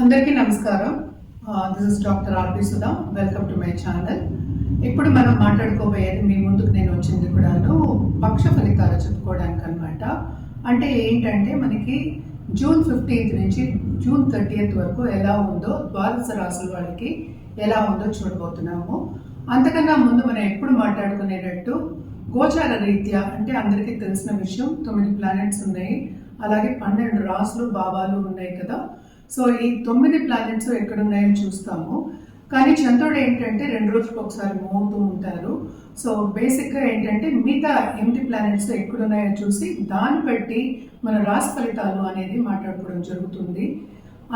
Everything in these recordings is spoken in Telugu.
అందరికీ నమస్కారం. This is doctor RP Sudha welcome to my channel ఇప్పుడు మనం మాట్లాడుకోబోయేది మీ ముందుకు నేను వచ్చింది కూడాను పక్ష ఫలితాలు చెప్పుకోవడానికి అనమాట అంటే ఏంటంటే మనకి జూన్ ఫిఫ్టీన్త్ నుంచి జూన్ థర్టీయత్ వరకు ఎలా ఉందో ద్వాదశ రాసుల వాళ్ళకి ఎలా ఉందో చూడబోతున్నాము. అంతకన్నా ముందు మనం ఎప్పుడు మాట్లాడుకునేటట్టు గోచార రీత్యా అంటే అందరికీ తెలిసిన విషయం తొమ్మిది ప్లానెట్స్ ఉన్నాయి. అలాగే పన్నెండు రాసులు భావాలు ఉన్నాయి కదా. సో ఈ తొమ్మిది ప్లానెట్స్ ఎక్కడున్నాయో చూస్తాము. కానీ చంద్రుడు ఏంటంటే రెండు రోజులకు ఒకసారి మూవ్ అవుతూ ఉంటారు. సో బేసిక్గా ఏంటంటే మిగతా ఎనిమిది ప్లానెట్స్ ఎక్కడున్నాయో చూసి దాన్ని బట్టి మన రాశి ఫలితాలు అనేది మాట్లాడుకోవడం జరుగుతుంది.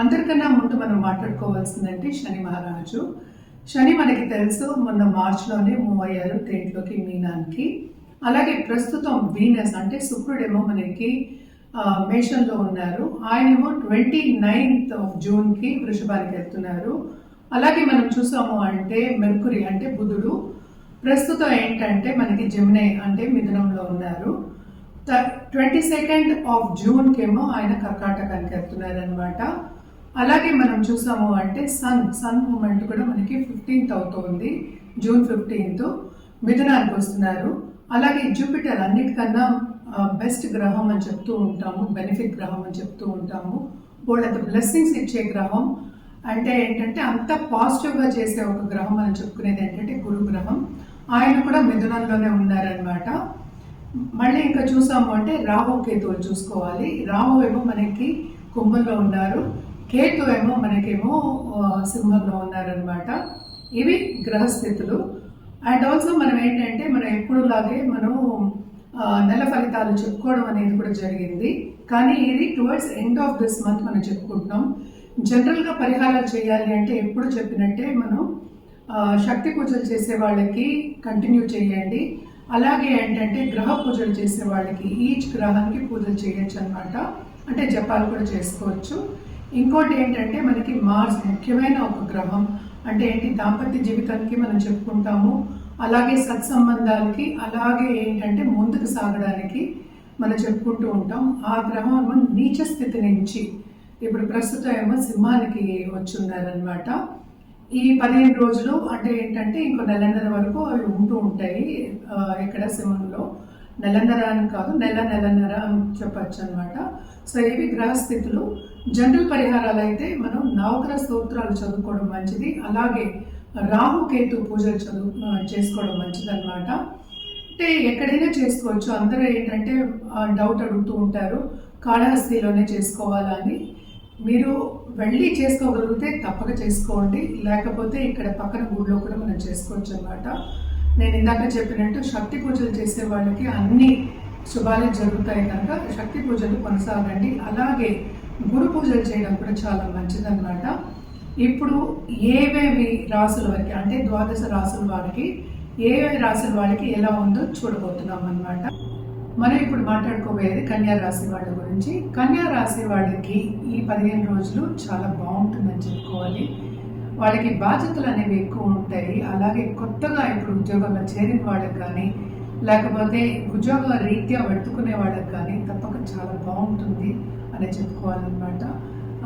అందరికన్నా ముందు మనం మాట్లాడుకోవాల్సిందంటే శని మహారాజు. శని మనకి తెలుసు మొన్న మార్చ్లోనే మూవ్ అయ్యారు తేట్లోకి మీనానికి. అలాగే ప్రస్తుతం వీనస్ అంటే శుక్రుడేమో మనకి మేషంలో ఉన్నారు. ఆయనేమో ట్వంటీ నైన్త్ ఆఫ్ జూన్కి వృషభానికి వెళ్తున్నారు. అలాగే మనం చూసాము అంటే మెర్కురి అంటే బుధుడు. ప్రస్తుతం ఏంటంటే మనకి జమునై అంటే మిథునంలో ఉన్నారు. ట్వంటీ సెకండ్ ఆఫ్ జూన్కేమో ఆయన కర్కాటకానికి వెళ్తున్నారు అనమాట అలాగే మనం చూసాము అంటే సన్ సన్ మూమెంట్ కూడా మనకి ఫిఫ్టీన్త్ అవుతుంది జూన్ ఫిఫ్టీన్త్ మిథునానికి వస్తున్నారు. అలాగే జూపిటర్ అన్నిటికన్నా బెస్ట్ గ్రహం అని చెప్తూ ఉంటాము బెనిఫిట్ గ్రహం అని చెప్తూ ఉంటాము. వాళ్ళంత బ్లెస్సింగ్స్ ఇచ్చే గ్రహం. అంటే ఏంటంటే అంత పాజిటివ్గా చేసే ఒక గ్రహం అని చెప్పుకునేది ఏంటంటే గురు గ్రహం. ఆయన కూడా మిథునంలోనే ఉన్నారనమాట మళ్ళీ ఇంకా చూసాము అంటే రాహు కేతువులు చూసుకోవాలి. రాహు ఏమో మనకి కుంభంలో ఉన్నారు. కేతు ఏమో మనకేమో సింహంలో ఉన్నారనమాట ఇవి గ్రహస్థితులు. అండ్ ఆల్సో మనం ఏంటంటే మనం ఎప్పుడులాగే మనం నెల ఫలితాలు చెప్పుకోవడం అనేది కూడా జరిగింది. కానీ ఇది towards end of this month మనం చెప్పుకుంటున్నాం. జనరల్గా పరిహారాలు చేయాలి అంటే ఎప్పుడు చెప్పినట్టే మనం శక్తి పూజలు చేసే వాళ్ళకి కంటిన్యూ చేయండి. అలాగే ఏంటంటే గ్రహ పూజలు చేసే వాళ్ళకి ఈచ్ గ్రహానికి పూజలు చేయొచ్చు అనమాట అంటే జపాలు కూడా చేసుకోవచ్చు. ఇంకోటి ఏంటంటే మనకి మార్స్ ముఖ్యమైన ఒక గ్రహం. అంటే ఏంటి? దాంపత్య జీవితానికి మనం చెప్పుకుంటాము. అలాగే సత్సంబంధాలకి అలాగే ఏంటంటే ముందుకు సాగడానికి మనం చెప్పుకుంటూ ఉంటాం. ఆ గ్రహం నీచ స్థితి నుంచి ఇప్పుడు ప్రస్తుతం ఏమో సింహానికి వచ్చున్నారనమాట ఈ పదిహేను రోజులు అంటే ఏంటంటే ఇంకో నెలన్నర వరకు అవి ఉంటూ ఉంటాయి. ఇక్కడ సింహంలో? నెలన్నర అని కాదు నెల నెలన్నర అని చెప్పచ్చు అనమాట సో ఇవి గ్రహస్థితులు జనరల్ పరిహారాలు అయితే మనం నవగ్రహ స్తోత్రాలు చదువుకోవడం మంచిది. అలాగే రాహుకేతు పూజలు చదువు చేసుకోవడం మంచిదన్నమాట. అంటే ఎక్కడైనా చేసుకోవచ్చు. అందరూ ఏంటంటే డౌట్ అడుగుతూ ఉంటారు. కాళహస్తిలోనే చేసుకోవాలని మీరు వెళ్ళి చేసుకోగలిగితే తప్పక చేసుకోండి. లేకపోతే ఇక్కడ పక్కన గుడిలో కూడా మనం చేసుకోవచ్చు అనమాట నేను ఇందాక చెప్పినట్టు శక్తి పూజలు చేసే వాళ్ళకి అన్ని శుభాలు జరుగుతాయి కనుక శక్తి పూజలు కొనసాగండి. అలాగే గురు పూజలు చేయడం కూడా చాలా మంచిదన్నమాట. ఇప్పుడు ఏవేవి రాసుల వారికి అంటే ద్వాదశ రాసుల వారికి ఏవేవి రాసుల వారికి ఎలా ఉందో చూడబోతున్నాం అన్నమాట. మనం ఇప్పుడు మాట్లాడుకోబోయేది కన్యా రాశి వాళ్ళ గురించి. కన్యా రాశి వాళ్ళకి ఈ పదిహేను రోజులు చాలా బాగుంటుందని చెప్పుకోవాలి. వాళ్ళకి బాధ్యతలు అనేవి ఎక్కువ ఉంటాయి. అలాగే కొత్తగా ఇప్పుడు ఉద్యోగంలో చేరిన వాళ్ళకి కానీ లేకపోతే ఉద్యోగ రీత్యా పెట్టుకునే వాళ్ళకి కానీ తప్పక చాలా బాగుంటుంది అని చెప్పుకోవాలన్నమాట.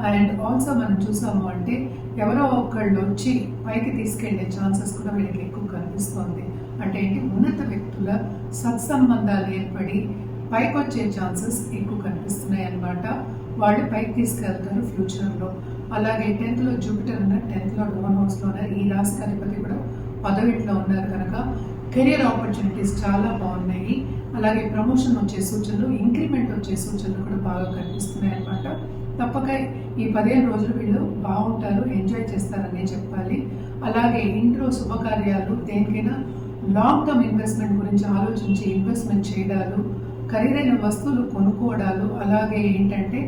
అండ్ ఆల్సో మనం చూసాము అంటే ఎవరో ఒకళ్ళు వచ్చి పైకి తీసుకెళ్ళే ఛాన్సెస్ కూడా వీళ్ళకి ఎక్కువ కనిపిస్తోంది. అంటే ఏంటి? ఉన్నత వ్యక్తుల సత్సంబంధాలు ఏర్పడి పైకి వచ్చే ఛాన్సెస్ ఎక్కువ కనిపిస్తున్నాయి అన్నమాట. వాళ్ళు పైకి తీసుకెళ్తారు ఫ్యూచర్లో. అలాగే టెన్త్లో జూపిటర్ ఉన్న టెన్త్లో డోన్ హౌస్లో ఉన్నారు ఈ రాశి అధిపతి కూడా పదవిట్లో ఉన్నారు కనుక కెరియర్ ఆపర్చునిటీస్ చాలా బాగున్నాయి. అలాగే ప్రమోషన్ వచ్చే సూచనలు ఇంక్రిమెంట్ వచ్చే సూచనలు కూడా బాగా కనిపిస్తున్నాయి అన్నమాట. తప్పక ఈ పదిహేను రోజులు వీళ్ళు బాగుంటారు ఎంజాయ్ చేస్తారనే చెప్పాలి. అలాగే ఇంట్లో శుభకార్యాలు దేనికైనా లాంగ్ టర్మ్ ఇన్వెస్ట్మెంట్ గురించి ఆలోచించి ఇన్వెస్ట్మెంట్ చేయడాలు ఖరీదైన వస్తువులు కొనుక్కోవడాలు అలాగే ఏంటంటే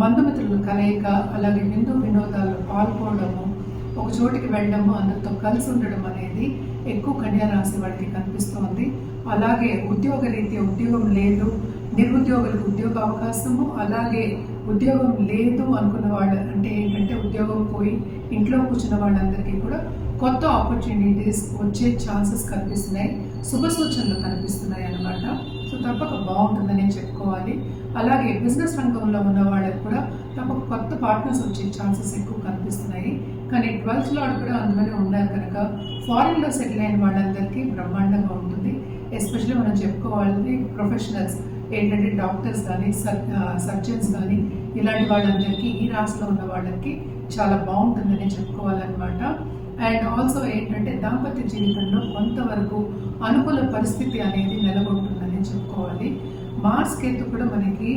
బంధుమిత్రుల కలయిక అలాగే విందు వినోదాలు పాల్గొనడము ఒక చోటికి వెళ్ళడము అందరితో కలిసి ఉండడం అనేది ఎక్కువ కన్యా రాశి వాడికి కనిపిస్తోంది. అలాగే ఉద్యోగ రీత్యా ఉద్యోగం లేదు నిరుద్యోగులకు ఉద్యోగ అవకాశము అలాగే ఉద్యోగం లేదు అనుకున్న వాళ్ళు అంటే ఏంటంటే ఉద్యోగం పోయి ఇంట్లో కూర్చున్న వాళ్ళందరికీ కూడా కొత్త ఆపర్చునిటీస్ వచ్చే ఛాన్సెస్ కనిపిస్తున్నాయి శుభ సూచనలు కనిపిస్తున్నాయి అన్నమాట. సో తప్పక బాగుంటుందని చెప్పుకోవాలి. అలాగే బిజినెస్ రంగంలో ఉన్న వాళ్ళకి కూడా తప్పక కొత్త పార్ట్నర్స్ వచ్చే ఛాన్సెస్ ఎక్కువ కనిపిస్తున్నాయి. కానీ ట్వెల్త్ లాడ్ కూడా అందులోనే ఉన్నారు కనుక ఫారిన్లో సెటిల్ అయిన వాళ్ళందరికీ బ్రహ్మాండంగా ఉంటుంది. ఎస్పెషల్లీ మనం చెప్పుకోవాలి ప్రొఫెషనల్స్ ఏంటంటే డాక్టర్స్ కానీ సర్జన్స్ కానీ ఇలాంటి వాళ్ళందరికీ ఈ రాశిలో ఉన్న వాళ్ళకి చాలా బాగుంటుందని చెప్పుకోవాలన్నమాట. అండ్ ఆల్సో ఏంటంటే దాంపత్య జీవితంలో కొంతవరకు అనుకూల పరిస్థితి అనేది నెలకొంటుందని చెప్పుకోవాలి. మార్స్ కేతు కూడా మనకి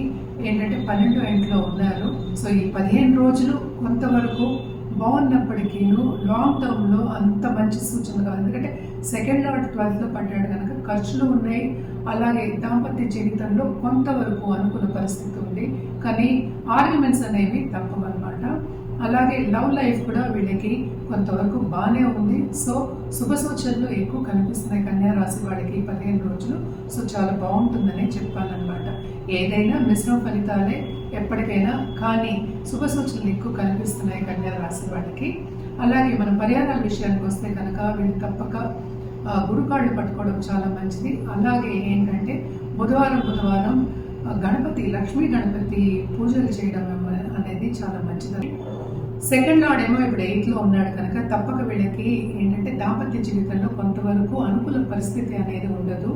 ఏంటంటే పన్నెండో ఇంట్లో ఉన్నారు. సో ఈ పదిహేను రోజులు కొంతవరకు బాగున్నప్పటికీ లాంగ్ టర్మ్లో అంత మంచి సూచన కాదు ఎందుకంటే సెకండ్ లార్డ్ ట్వెల్త్లో పడ్డాడు కనుక ఖర్చులు ఉన్నాయి. అలాగే దాంపత్య జీవితంలో కొంతవరకు అనుకున్న పరిస్థితి ఉంది. కానీ ఆర్గ్యుమెంట్స్ అనేవి తప్పవన్నమాట. అలాగే లవ్ లైఫ్ కూడా వీళ్ళకి కొంతవరకు బాగానే ఉంది. సో శుభ సూచనలు ఎక్కువ కనిపిస్తున్నాయి కన్యా రాశి వాళ్ళకి పదిహేను రోజులు. సో చాలా బాగుంటుందని చెప్పాలన్నమాట. ఏదైనా మిశ్రమ ఫలితాలే ఎప్పటికైనా కానీ శుభ సూచనలు ఎక్కువ కనిపిస్తున్నాయి కన్యా రాశి వాళ్ళకి అలాగే మన పరిహారాల విషయానికి వస్తే కనుక వీళ్ళు తప్పక గురుకాళ్ళు పట్టుకోవడం చాలా మంచిది. అలాగే ఏంటంటే బుధవారం బుధవారం గణపతి లక్ష్మీ గణపతి పూజలు చేయడం అనేది చాలా మంచిది సెకండ్ లార్డ్ ఏమో ఇప్పుడు ఎయిత్లో ఉన్నాడు కనుక తప్పక వీళ్ళకి ఏంటంటే దాంపత్య జీవితంలో కొంతవరకు అనుకూల పరిస్థితి అనేది ఉండదు.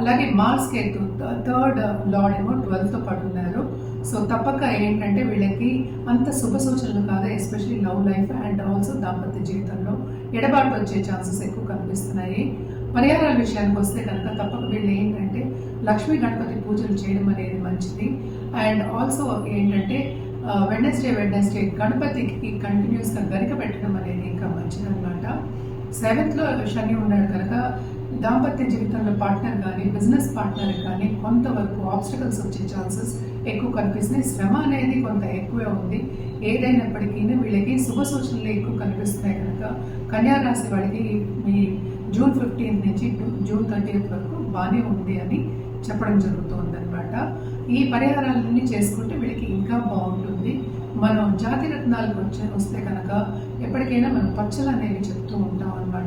అలాగే మార్స్ కేతు థర్డ్ లార్డ్ ఏమో ట్వెల్త్తో పడున్నారు సో తప్పక ఏంటంటే వీళ్ళకి అంత శుభ సూచనలు కాదు especially love life and also దాంపత్య జీవితంలో ఎడబాటు వచ్చే ఛాన్సెస్ ఎక్కువ కనిపిస్తున్నాయి. పరిహారాల విషయానికి వస్తే కనుక తప్పక వీళ్ళు ఏంటంటే లక్ష్మీ గణపతి పూజలు చేయడం అనేది మంచిది. అండ్ ఆల్సో ఏంటంటే uh, వెడ్నెస్డే వెడ్నెస్డే గణపతికి కంటిన్యూస్గా గరిక పెట్టడం అనేది ఇంకా మంచిది అనమాట సెవెంత్లో శని ఉన్నాడు కనుక దాంపత్య జీవితంలో పార్ట్నర్ కానీ బిజినెస్ పార్ట్నర్ కానీ కొంతవరకు ఆబ్స్టికల్స్ వచ్చే ఛాన్సెస్ ఎక్కువ కనిపిస్తున్నాయి. శ్రమ అనేది కొంత ఎక్కువే ఉంది. ఏదైనప్పటికీ వీళ్ళకి శుభ సూచనలు ఎక్కువ కనిపిస్తున్నాయి కనుక కన్యా రాశి వాళ్ళకి మీ జూన్ ఫిఫ్టీన్త్ నుంచి జూన్ థర్టీన్త్ వరకు బాగానే ఉంది అని చెప్పడం జరుగుతుంది అనమాట ఈ పరిహారాలన్నీ చేసుకుంటే వీళ్ళకి ఇంకా బాగుంటుంది. మనం జాతి రత్నాలకు వచ్చే వస్తే కనుక ఎప్పటికైనా మనం పచ్చలు అనేవి చెప్తూ ఉంటాం అనమాట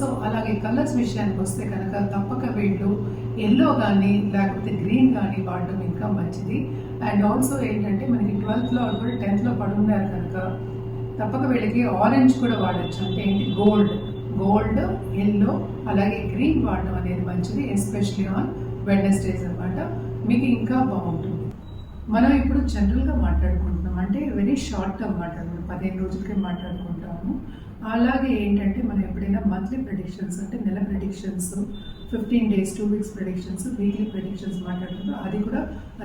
సో అలాగే కలర్స్ విషయానికి వస్తే కనుక తప్పక వీళ్ళు ఎల్లో కానీ లేకపోతే గ్రీన్ కానీ వాడడం ఇంకా మంచిది. అండ్ ఆల్సో ఏంటంటే మనకి ట్వెల్త్లో కూడా టెన్త్లో పడున్నారు కనుక తప్పక వీళ్ళకి ఆరెంజ్ కూడా వాడచ్చు. అంటే ఏంటి? గోల్డ్ గోల్డ్ ఎల్లో అలాగే గ్రీన్ వాడడం అనేది మంచిది ఎస్పెషలీ ఆన్ వెడ్నెస్డేస్ అనమాట మీకు ఇంకా బాగుంటుంది. మనం ఇప్పుడు జనరల్గా మాట్లాడుకుంటున్నాం. అంటే వెరీ షార్ట్ టర్మ్ మాట్లాడుకుంటాం పదిహేను రోజులకే మాట్లాడుకుంటాము. అలాగే ఏంటంటే మనం ఎప్పుడైనా మంత్లీ ప్రెడిక్షన్స్ అంటే నెల predictions fifteen days two weeks predictions weekly predictions మాట్లాడుకుంటూ అది కూడా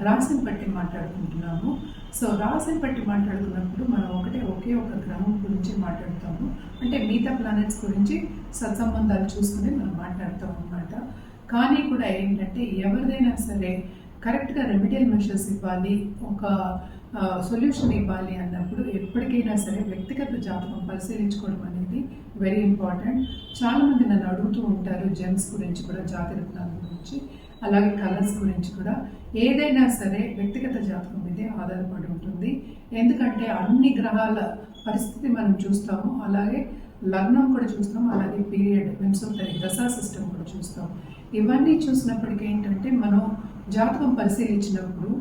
రాశిని బట్టి మాట్లాడుకుంటున్నాము. సో రాశిని బట్టి మాట్లాడుకున్నప్పుడు మనం ఒకటే ఒకే ఒక గ్రహం గురించి మాట్లాడుతాము. అంటే మిగతా ప్లానెట్స్ గురించి సత్సంబంధాలు చూసుకుని మనం మాట్లాడతాం అనమాట కానీ కూడా ఏంటంటే ఎవరిదైనా సరే కరెక్ట్గా రెమెడియల్ మెషర్స్ ఇవ్వాలి ఒక సొల్యూషన్ ఇవ్వాలి అన్నప్పుడు ఎప్పటికైనా సరే వ్యక్తిగత జాతకం పరిశీలించుకోవడం అనేది వెరీ ఇంపార్టెంట్ చాలామంది నన్ను అడుగుతూ ఉంటారు జెమ్స్ గురించి కూడా జాతిరత్నాల గురించి. అలాగే కలర్స్ గురించి కూడా. ఏదైనా సరే వ్యక్తిగత జాతకం మీదే ఆధారపడి ఉంటుంది. ఎందుకంటే అన్ని గ్రహాల పరిస్థితి మనం చూస్తాము. అలాగే లగ్నం కూడా చూస్తాం అలాగే పీరియడ్ వెన్సోటరీ దశా సిస్టమ్ కూడా చూస్తాం ఇవన్నీ చూసినప్పటికీ ఏంటంటే మనం జాతకం పరిశీలించినప్పుడు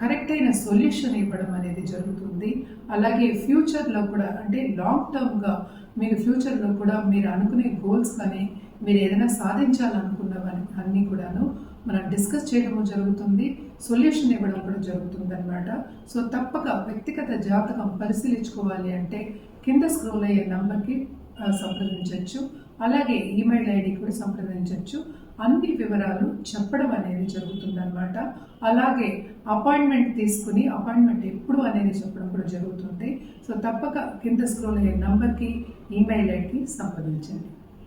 కరెక్ట్ అయిన సొల్యూషన్ ఇవ్వడం అనేది జరుగుతుంది. అలాగే ఫ్యూచర్లో కూడా అంటే లాంగ్ టర్మ్గా మీరు ఫ్యూచర్లో కూడా మీరు అనుకునే గోల్స్ కానీ మీరు ఏదైనా సాధించాలనుకున్నవని అన్నీ కూడాను మనం డిస్కస్ చేయడము జరుగుతుంది. సొల్యూషన్ ఇవ్వడం కూడా జరుగుతుంది అనమాట సో తప్పక వ్యక్తిగత జాతకం పరిశీలించుకోవాలి అంటే కింద స్క్రోల్ అయ్యే నెంబర్కి సంప్రదించవచ్చు అలాగే ఈమెయిల్ ఐడి కూడా సంప్రదించవచ్చు అన్ని వివరాలు చెప్పడం అనేది జరుగుతుందన్నమాట. అలాగే అపాయింట్మెంట్ తీసుకుని అపాయింట్మెంట్ ఎప్పుడు అనేది చెప్పడం కూడా జరుగుతుంది. సో తప్పక కింద స్క్రోల్ అయ్యే నంబర్కి ఈమెయిల్ ఐడికి సంప్రదించండి.